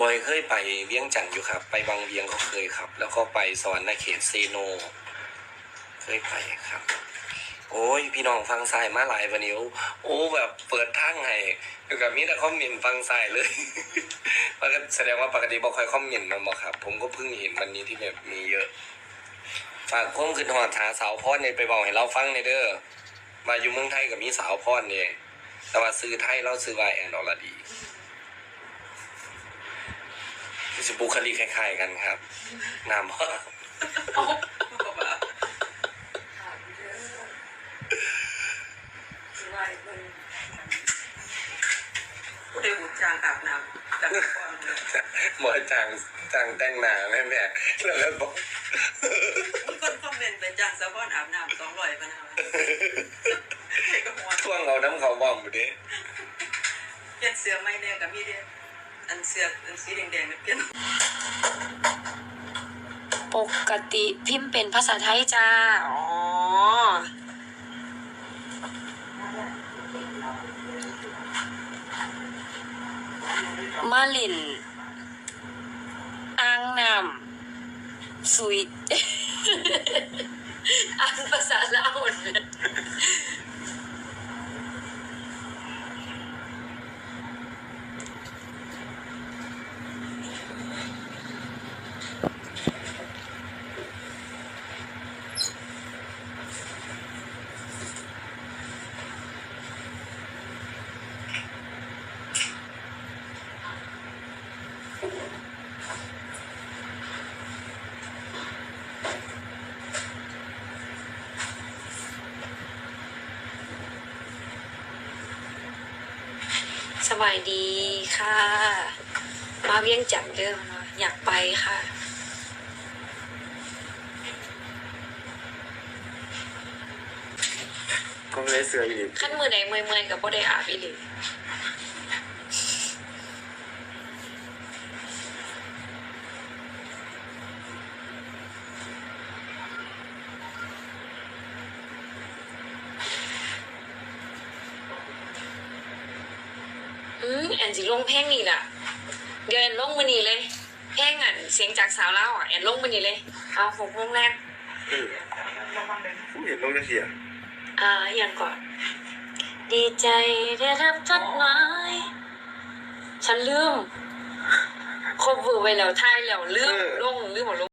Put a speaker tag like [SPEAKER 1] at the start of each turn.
[SPEAKER 1] บอยเคยไปเวียงจันทน์อยู่ครับ ไปบางเวียงก็เคยครับ แล้วก็ไปสวรรค์เขตเซโน เคยไปครับ โอ้ยพี่น้องฟังสายมาหลายวันนี้โอ้แบบเปิดทางให้คือกับมีแต่คอมเมนต์ฟังสายเลยปกติแสดงว่าปกติบอกคอยคอมเมนต์มันบอกครับ ผมก็เพิ่งเห็นวันนี้ที่แบบมีเยอะ ฝากพ้มขึ้นหอดหาสาวพรเนี่ยไปบอกให้เราฟังในเด้อมาอยู่เมืองไทยกับมีสาวพรเนี่ยแต่ว่าซื้อไทยเราซื้อวายแอนอรดี คือสิบุคลิกคล้ายๆกันครับนามว่า
[SPEAKER 2] ผู้ใดหูจางอาบน้ำจากก่อนเลย
[SPEAKER 1] หมอจางจางแต่งหน้าแม่แม่แล้วก็บอก
[SPEAKER 2] มีคนคอมเมนต์ไปจางสะพอนอาบน้ำสองร้อยปะนะใครก็หัว
[SPEAKER 1] ท่วงเอาน้ำเขาบอมอยู่ดิ
[SPEAKER 2] เปลี่ยนเสื้อไม่แน่กับมีเด้ อันเสื้ออันสีแดงๆเนี่ยเปลี่ยน
[SPEAKER 3] ปกติพิมพ์เป็นภาษาไทยจ้า อ๋อ มาลินอ่างน้ำสุยอ่านภาษาลาวหมดเลย สบายดีค่ะ มาเวียงจันทน์เด้อเนาะอยากไปค่ะ
[SPEAKER 1] ก็ไม่ได้เสืออยู่
[SPEAKER 3] ขั้นมือใดเมื่อยเมื่อยๆกับบ่ได้อาบอีหลี อืมแอนสิลงเพลงนี่ล่ะ เดี๋ยวแอนลงมือนี้เลย เพลงอะเสียงจากสาวเล่าวอะแอนลงมือนี้เลย เอาหกโมงแรก
[SPEAKER 1] ผมเห็นลงจะเสีย
[SPEAKER 3] อ่าอย่างก่อน ดีใจได้รับจดหมายฉันลืมคบเวอร์ไว้แล้วทายแล้วลืมลงลืมหมดลง